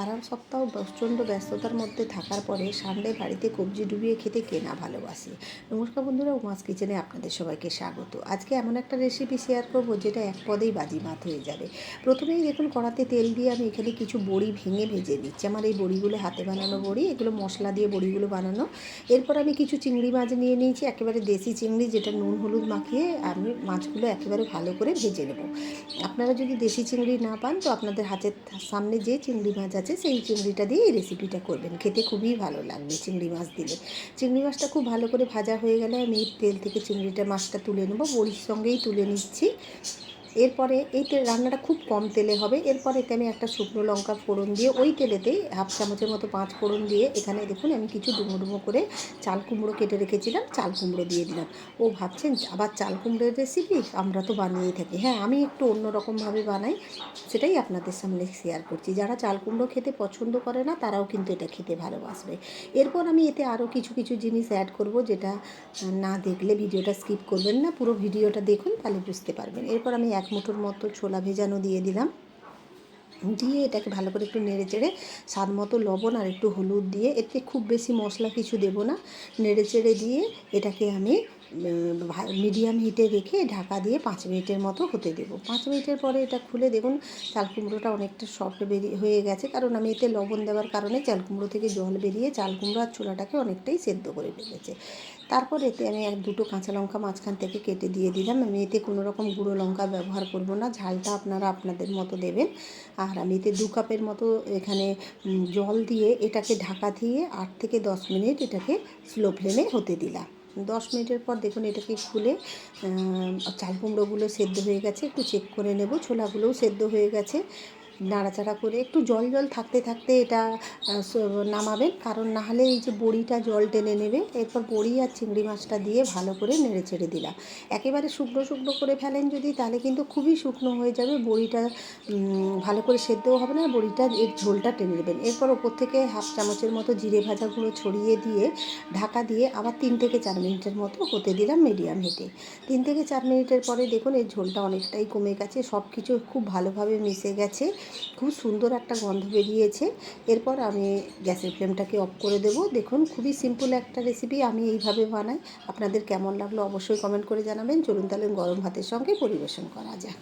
সারা সপ্তাহ প্রচণ্ড ব্যস্ততার মধ্যে থাকার পরে সানডে বাড়িতে কবজি ডুবিয়ে খেতে কে না ভালোবাসে। নমস্কার বন্ধুরা, উমাস কিচেনে আপনাদের সবাইকে স্বাগত। আজকে এমন একটা রেসিপি শেয়ার করব যেটা এক পদেই বাজিমাত হয়ে যাবে। প্রথমেই দেখুন, কড়াতে তেল দিয়ে আমি এখানে কিছু বড়ি ভেঙে ভেজে নিচ্ছি। আমার এই বড়িগুলো হাতে বানানো বড়ি, এগুলো মশলা দিয়ে বড়িগুলো বানানো। এরপর আমি কিছু চিংড়ি মাছ নিয়ে নিয়েছি, একেবারে দেশি চিংড়ি যেটা নুন হলুদ মাখিয়ে আমি মাছগুলো একেবারে ভালো করে ভেজে নেব। আপনারা যদি দেশি চিংড়ি না পান, তো আপনাদের হাতের সামনে যে চিংড়ি মাছ আছে সেই চিংড়িটা দিয়ে এই রেসিপিটা করবেন। খেতে খুবই ভালো লাগবে চিংড়ি মাছ দিলে। চিংড়ি মাছটা খুব ভালো করে ভাজা হয়ে গেলে আমি তেল থেকে চিংড়িটা মাছটা তুলে নেব। বড়ির সঙ্গেই তুলে নিচ্ছি। এরপরে এই রান্নাটা খুব কম তেলে হবে। এরপর এতে আমি একটা শুকনো লঙ্কা ফোড়ন দিয়ে ওই তেলেতেই হাফ চামচের মতো পাঁচ ফোড়ন দিয়ে এখানে দেখুন আমি কিছু ডুমো ডুমো করে চাল কুমড়ো কেটে রেখেছিলাম, চাল কুমড়ো দিয়ে দিলাম। ও ভাবছেন, আবার চাল কুমড়োর রেসিপি আমরা তো বানিয়েই থাকি। হ্যাঁ আমি একটু অন্যরকমভাবে বানাই, সেটাই আপনাদের সামনে শেয়ার করছি। যারা চাল কুমড়ো খেতে পছন্দ করে না, তারাও কিন্তু এটা খেতে ভালোবাসবে। এরপর আমি এতে আরও কিছু কিছু জিনিস অ্যাড করব যেটা না দেখলে ভিডিওটা স্কিপ করবেন না। পুরো ভিডিওটা দেখুন, তাহলে বুঝতে পারবেন। এরপর আমি এক মুঠোর মতো ছোলা ভেজানো দিয়ে দিলাম। দিয়ে এটাকে ভালো করে একটু নেড়ে চেড়ে স্বাদ মতো লবণ আর একটু হলুদ দিয়ে, এতে খুব বেশি মশলা কিছু দেবো না। নেড়ে চেড়ে দিয়ে এটাকে আমি মিডিয়াম হিটে রেখে ঢাকা দিয়ে পাঁচ মিনিটের মতো হতে দেবো। পাঁচ মিনিটের পরে এটা খুলে দেখুন, চাল কুমড়োটা অনেকটা সফট বেরিয়ে হয়ে গেছে। কারণ আমি এতে লবণ দেওয়ার কারণে চাল কুমড়ো থেকে জল বেরিয়ে চাল কুমড়ো আর ছোলাটাকে অনেকটাই সেদ্ধ করে ফেলেছে। তারপর এতে আমি এক দুটো কাঁচা লঙ্কা মাঝখান থেকে কেটে দিয়ে দিলাম। আমি এতে কোনো রকম গুঁড়ো লঙ্কা ব্যবহার করব না। ঝালটা আপনারা আপনাদের মতো দেবেন। আর আমি এতে দু কাপের মতো এখানে জল দিয়ে এটাকে ঢাকা দিয়ে আট থেকে দশ মিনিট এটাকে স্লো ফ্লেমে হতে দিলাম। দশ মিনিটের পর দেখুন এটাকে খুলে চাল কুমড়োগুলো সেদ্ধ হয়ে গেছে, একটু চেক করে নেব, ছোলাগুলোও সেদ্ধ হয়ে গেছে। নাড়াচাড়া করে একটু জল জল থাকতে থাকতে এটা নামাবেন। কারণ নাহলে এই যে বড়িটা জল টেনে নেবে, এরপর বড়ি আর চিংড়ি মাছটা দিয়ে ভালো করে নেড়ে ছেড়ে দিলাম। একেবারে শুকনো শুকনো করে ফেলেন যদি, তাহলে কিন্তু খুবই শুকনো হয়ে যাবে, বড়িটা ভালো করে সেদ্ধও হবে না, বড়িটা এর ঝোলটা টেনে নেবেন। এরপর ওপর থেকে হাফ চামচের মতো জিরে ভাজাগুলো ছড়িয়ে দিয়ে, ঢাকা দিয়ে আবার তিন থেকে চার মিনিটের মতো হতে দিলাম মিডিয়াম হিটে। তিন থেকে চার মিনিটের পরে দেখুন, এর ঝোলটা অনেকটাই কমে গেছে সব কিছু খুব ভালোভাবে মিশে গেছে। খুব সুন্দর একটা গন্ধ বেরিয়েছে। এরপর আমি গ্যাসের ফ্লেমটাকে অফ করে দেব। দেখুন, খুবই সিম্পল একটা রেসিপি আমি এইভাবে বানাই। আপনাদের কেমন লাগল অবশ্যই কমেন্ট করে জানাবেন। চলুন তাহলে গরম ভাতের সঙ্গে পরিবেশন করা যায়